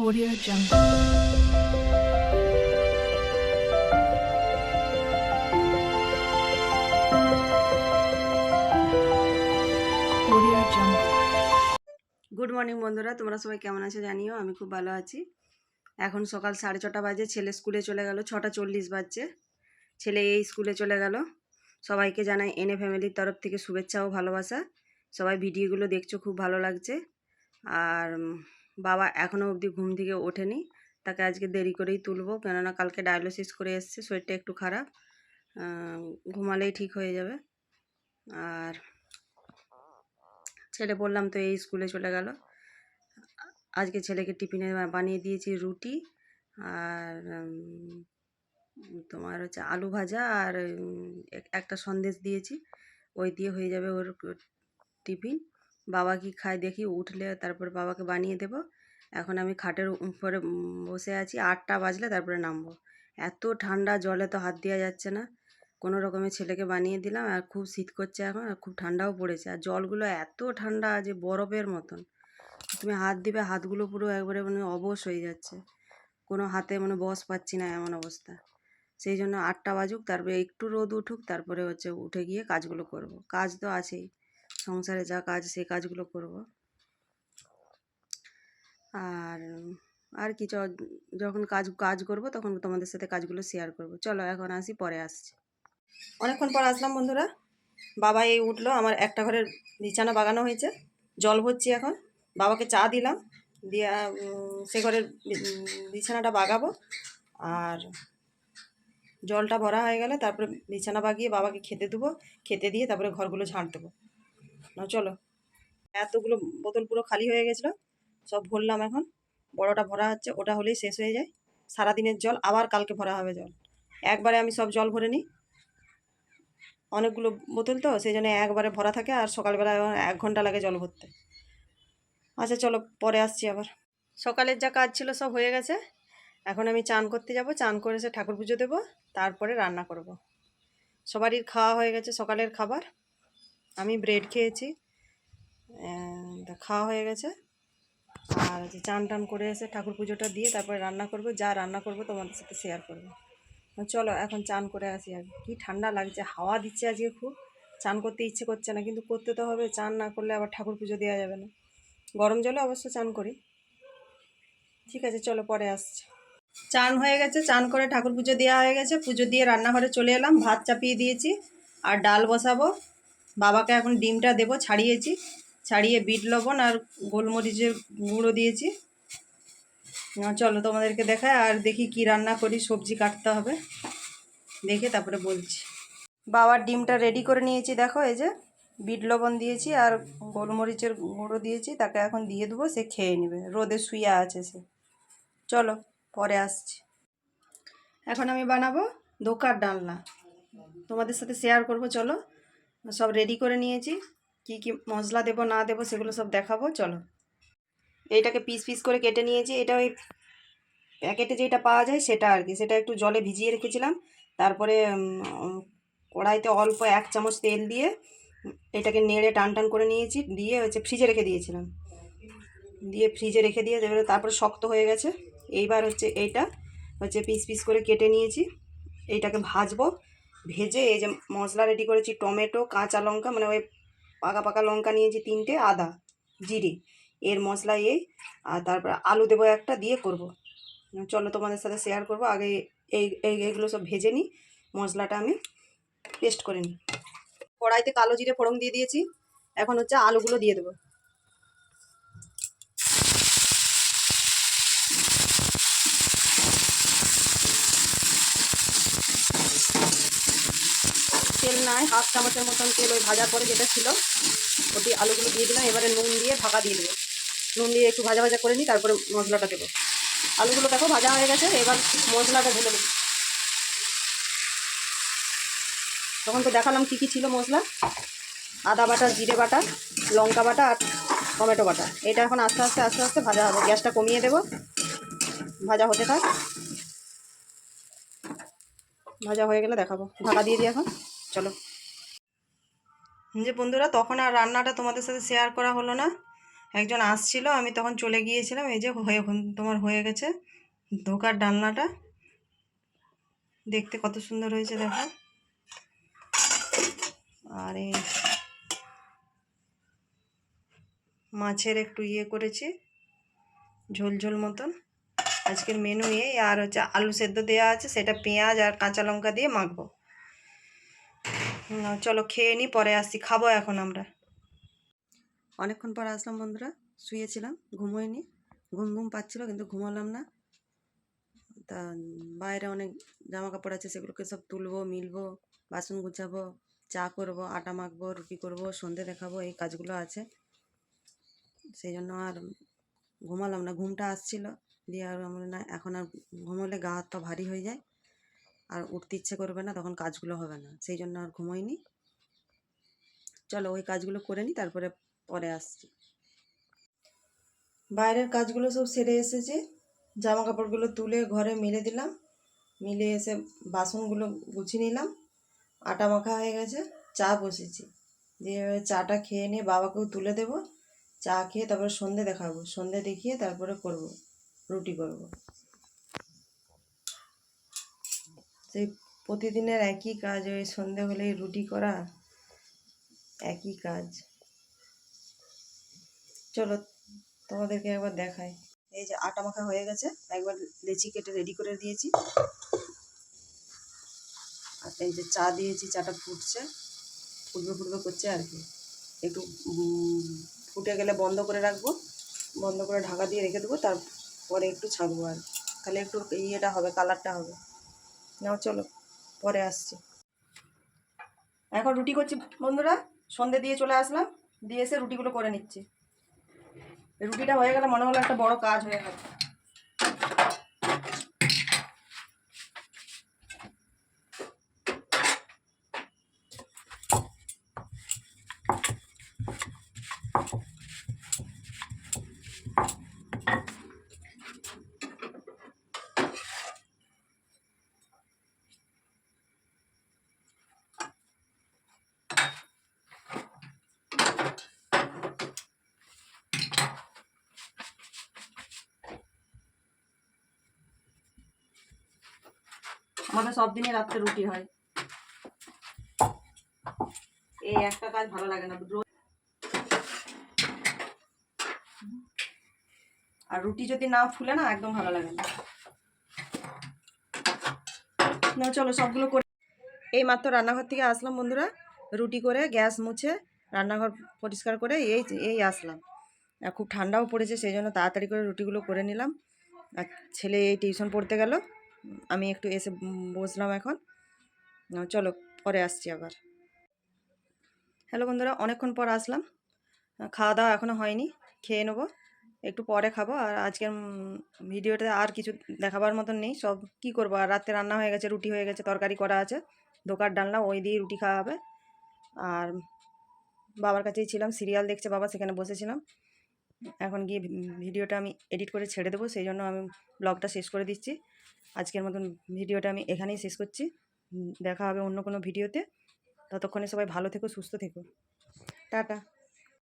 Audio Jungle. Good morning বন্ধুরা। তোমরা সবাই কেমন আছো জানিও? আমি খুব ভালো আছি। এখন সকাল সাড়ে ছটা বাজে। ছেলে স্কুলে চলে গেল। ছটা চল্লিশ বাজছে। ছেলে এই স্কুলে চলে গেল। সবাইকে জানাই এনে ফ্যামিলির তরফ থেকে শুভেচ্ছা ও ভালোবাসা। সবাই ভিডিওগুলো দেখছ, খুব ভালো লাগছে। আর বাবা এখনও অবধি ঘুম থেকে ওঠেনি। তাকে আজকে দেরি করেই তুলবো। কেননা কালকে ডায়ালিসিস করে এসছে, শরীরটা একটু খারাপ। ঘুমালেই ঠিক হয়ে যাবে। আর ছেলে বললাম তো এই স্কুলে চলে গেল। আজকে ছেলেকে টিফিনে বানিয়ে দিয়েছি রুটি আর তোমার হচ্ছে আলু ভাজা আর এক- একটা সন্দেশ দিয়েছি। ওই দিয়ে হয়ে যাবে ওর টিফিন। বাবা কি খায় দেখি, উঠলে তারপর বাবাকে বানিয়ে দেব। এখন আমি খাটের উপরে বসে আছি, আটটা বাজলে তারপরে নামবো। এত ঠান্ডা জলে তো হাত দেওয়া যাচ্ছে না। কোনো রকমে ছেলেকে বানিয়ে দিলাম আর খুব শীত করছে এখন আর খুব ঠান্ডাও পড়েছে। আর জলগুলো এত ঠান্ডা যে বরফের মতন। তুমি হাত দিবে, হাতগুলো পুরো একবারে মানে অবশ হয়ে যাচ্ছে। কোনো হাতে মানে বস পাচ্ছি না এমন অবস্থা। সেই জন্য আটটা বাজুক, তারপরে একটু রোদ উঠুক, তারপরে হচ্ছে উঠে গিয়ে কাজগুলো করব। কাজ তো আছেই। সংসারে যা কাজ, সেই কাজগুলো করব। আর আর কি চ- যখন কাজ কাজ করব, তখন তোমাদের সাথে কাজগুলো শেয়ার করব। চলো, এখন আসি, পরে আসছি। অনেকক্ষণ পর আসলাম, বন্ধুরা। বাবা এই উঠল, আমার একটা ঘরের বিছানা বাগানো হয়েছে। জল ভরছি এখন। বাবাকে চা দিলাম। দিয়ে সে ঘরের বিছানাটা বাগাবো। আর জলটা ভরা হয়ে গেলে, তারপরে বিছানা বাগিয়ে বাবাকে খেতে দেবো। খেতে দিয়ে তারপরে ঘরগুলো ঝাঁট দেবো। না চলো। এতগুলো বোতল পুরো খালি হয়ে গেছিল, সব ভরলাম এখন। বড়টা ভরা হচ্ছে, ওটা হলেই শেষ হয়ে যায়। সারাদিনের জল, আবার কালকে ভরা হবে জল। একবারে আমি সব জল ভরে নিই। অনেকগুলো বোতল তো, সেই জন্য একবারে ভরা থাকে, আর সকালবেলা এক ঘণ্টা লাগে জল ভরতে। আচ্ছা চলো, পরে আসছি আবার। সকালের যা কাজ ছিল সব হয়ে গেছে। এখন আমি চান করতে যাব, চান করে এসে ঠাকুর পুজো দেবো, তারপরে রান্না করব। সবারই খাওয়া হয়ে গেছে সকালের খাবার। আমি ব্রেড খেয়েছি খাওয়া হয়ে গেছে। আর হচ্ছে চান টান করে এসে ঠাকুর পুজোটা দিয়ে তারপরে রান্না করব, যা রান্না করব তোমাদের সাথে শেয়ার করব। চলো, এখন চান করে আসি আর কি ঠান্ডা লাগছে, হাওয়া দিচ্ছে আজকে খুব। চান করতে ইচ্ছে করছে না, কিন্তু করতে তো হবে, চান না করলে আবার ঠাকুর পুজো দেওয়া যাবে না। গরম জলে অবশ্য চান করি। ঠিক আছে, চলো পরে আসছি। চান হয়ে গেছে, চান করে ঠাকুর পুজো দেওয়া হয়ে গেছে। পুজো দিয়ে রান্নাঘরে চলে এলাম, ভাত চাপিয়ে দিয়েছি, আর ডাল বসাবো। বাবাকে এখন ডিমটা দেবো, ছাড়িয়েছি। ছাড়িয়ে বিট, লবণ আর গোলমরিচের গুঁড়ো দিয়েছি। চলো তোমাদেরকে দেখায় আর দেখি কি রান্না করি, সবজি কাটতে হবে। দেখে তারপরে বলছি। বাবার ডিমটা রেডি করে নিয়েছি, দেখো এই যে। বিট, লবণ দিয়েছি আর গোলমরিচের গুঁড়ো দিয়েছি, তাকে এখন দিয়ে দেবো, সে খেয়ে নেবে। রোদে শুয়ে আছে সে। চলো, পরে আসছি। এখন আমি বানাবো ধোকার ডালনা। তোমাদের সাথে শেয়ার করব, চলো। সব রেডি করে নিয়েছি। কি কি মশলা দেবো, না দেবো সেগুলো সব দেখাবো, চলো। এইটাকে পিস পিস করে কেটে নিয়েছি। এটা ওই প্যাকেটে যেটা পাওয়া যায় সেটা আর কি। সেটা একটু জলে ভিজিয়ে রেখেছিলাম। তারপরে কড়াইতে অল্প এক চামচ তেল দিয়ে এটাকে নেড়ে টান টান করে নিয়েছি। দিয়ে হচ্ছে ফ্রিজে রেখে দিয়েছিলাম। দিয়ে ফ্রিজে রেখে দিয়ে এবারে তারপরে শক্ত হয়ে গেছে। এইবার হচ্ছে এইটা হচ্ছে পিস পিস করে কেটে নিয়েছি। এইটাকে ভাজবো। ভেজে এই যে মশলা রেডি করেছি, টমেটো, কাঁচা লঙ্কা মানে ওই পাকা পাকা লঙ্কা নিয়েছি তিনটে, আদা, জিরে। এর মশলা এই, আর তারপরে আলু দেবো একটা, দিয়ে করব। চলো তোমাদের সাথে শেয়ার করব, আগে এই এই এইগুলো সব ভেজে নিই, মশলাটা আমি পেস্ট করে নিই। কড়াইতে কালো জিরে ফোড়ন দিয়ে দিয়েছি, এখন হচ্ছে আলুগুলো দিয়ে দেবো। তেল নাই, হাফ চামচের মতন তেল ওই ভাজার পরে যেটা ছিল, ওটি আলুগুলো দিয়ে দিলাম, এবারে নুন দিয়ে ভাগা দিয়ে দেবো। নুন দিয়ে একটু ভাজা ভাজা করে নিই তারপরে মশলাটা দেবো। আলুগুলো দেখো ভাজা হয়ে গেছে, এবার মশলাটা ঢেলে দেবো। তখন তো দেখালাম কী কী ছিল মশলা। আদা বাটা, জিরে বাটা, লঙ্কা বাটা আর টমেটো বাটা। এটা এখন আস্তে আস্তে আস্তে আস্তে ভাজা হবে। গ্যাসটা কমিয়ে দেবো। ভাজা হতে থাক। ভাজা হয়ে গেলে দেখাবো। ঢাকা দিয়ে দিই এখন। চলো। যে বন্ধুরা, তখন আর রান্নাটা তোমাদের সাথে শেয়ার করা হলো না। একজন আসছিল, আমি তখন চলে গিয়েছিলাম, এই যে হয়ে তোমার হয়ে গেছে ধোকার ডালনাটা। দেখতে কত সুন্দর হয়েছে, দেখো। আর এই মাছের একটু ইয়ে করেছি, ঝোল ঝোল মতন। আজকের মেনু এই, আর হচ্ছে আলু সেদ্ধ দেওয়া আছে, সেটা পেঁয়াজ আর কাঁচা লঙ্কা দিয়ে মাখবো। চলো খেয়ে নিই পরে আসছি, খাব এখন আমরা। অনেকক্ষণ পর আসলাম বন্ধুরা, শুয়েছিলাম ঘুমোইনি ঘুম ঘুম পাচ্ছিল কিন্তু ঘুমালাম না। তা বাইরে অনেক জামা কাপড় আছে, সেগুলোকে সব তুলবো, মিলবো, বাসন গুছাবো, চা করব, আটা মাখবো, রুটি করব, সন্ধে দেখাবো, এই কাজগুলো আছে। সেই জন্য আর ঘুমালাম না, ঘুমটা আসছিল, দিয়ে আর আমার না, এখন আর ঘুমোলে গা হাত পা ভারী হয়ে যায়। আর উঠতে ইচ্ছে করবে না, তখন কাজগুলো হবে না। সেই জন্য আর ঘুমোইনি। চলো ওই কাজগুলো করে নিই, তারপরে পরে আসছি। বাইরের কাজগুলো সব সেরে এসেছে। জামা কাপড়গুলো তুলে ঘরে মেলে দিলাম। মিলে এসে বাসনগুলো গুছিয়ে নিলাম। আটা মাখা হয়ে গেছে, চা বসেছি। দিয়ে চাটা খেয়ে নিয়ে বাবাকেও তুলে দেবো। চা খেয়ে তারপরে সন্ধে দেখাবো। সন্ধে দেখিয়ে তারপরে করব, রুটি করব। সেই প্রতিদিনের একই কাজ, ওই সন্ধে হলেই রুটি করা, একই কাজ। চলো তোমাদেরকে একবার দেখাই। এই যে আটা মাখা হয়ে গেছে, একবার লেচি কেটে রেডি করে দিয়েছি। আর এই যে চা দিয়েছি, চাটা ফুটছে, ফুটবে ফুটবে করছে আর কি। একটু ফুটে গেলে বন্ধ করে রাখব, বন্ধ করে ঢাকা দিয়ে রেখে দেবো, তারপরে একটু ছাকবো আর তাহলে একটু ইয়েটা হবে কালারটা হবে। নাও, চলো, পরে আসছি। এখন রুটি করছি, বন্ধুরা, সন্ধে দিয়ে চলে আসলাম, দিয়ে এসে রুটিগুলো করে নিচ্ছি। রুটিটা হয়ে গেলে মনে হলো একটা বড় কাজ হয়ে গেল। আমাদের সব দিনই রাত্রে রুটি হয়। এই একটা কাজ ভালো লাগে না আর রুটি যদি না ফুলে না, একদম ভালো লাগে না। না, চলো সবগুলো করে। এই মাত্র রান্নাঘর থেকে আসলাম বন্ধুরা, রুটি করে গ্যাস মুছে রান্নাঘর পরিষ্কার করে এই এই আসলাম। খুব ঠান্ডাও পড়েছে, সেই জন্য তাড়াতাড়ি করে রুটিগুলো করে নিলাম। আর ছেলে এই টিউশন পড়তে গেল। আমি একটু এসে বসলাম এখন। চলো, পরে আসছি আবার। হ্যালো বন্ধুরা, অনেকক্ষণ পর আসলাম। খাওয়া দাওয়া এখনও হয়নি, খেয়ে নেব। একটু পরে খাব। আর আজকের ভিডিওতে আর কিছু দেখাবার মতন নেই। সব কি করব? আর রাতে রান্না হয়ে গেছে, রুটি হয়ে গেছে, তরকারি করা আছে। দোকার ডালনা, ওই দিয়ে রুটি খাওয়া হবে। আর বাবার কাছেই ছিলাম, সিরিয়াল দেখছে বাবা, সেখানে বসেছিলাম। এখন গিয়ে ভিডিওটা আমি এডিট করে ছেড়ে দেবো। সেই জন্য আমি ব্লগটা শেষ করে দিচ্ছি। আজকের মতন ভিডিওটা আমি এখানেই শেষ করছি। দেখা হবে অন্য কোনো ভিডিওতে। ততক্ষণে সবাই ভালো থেকো, সুস্থ থেকো। টাটা।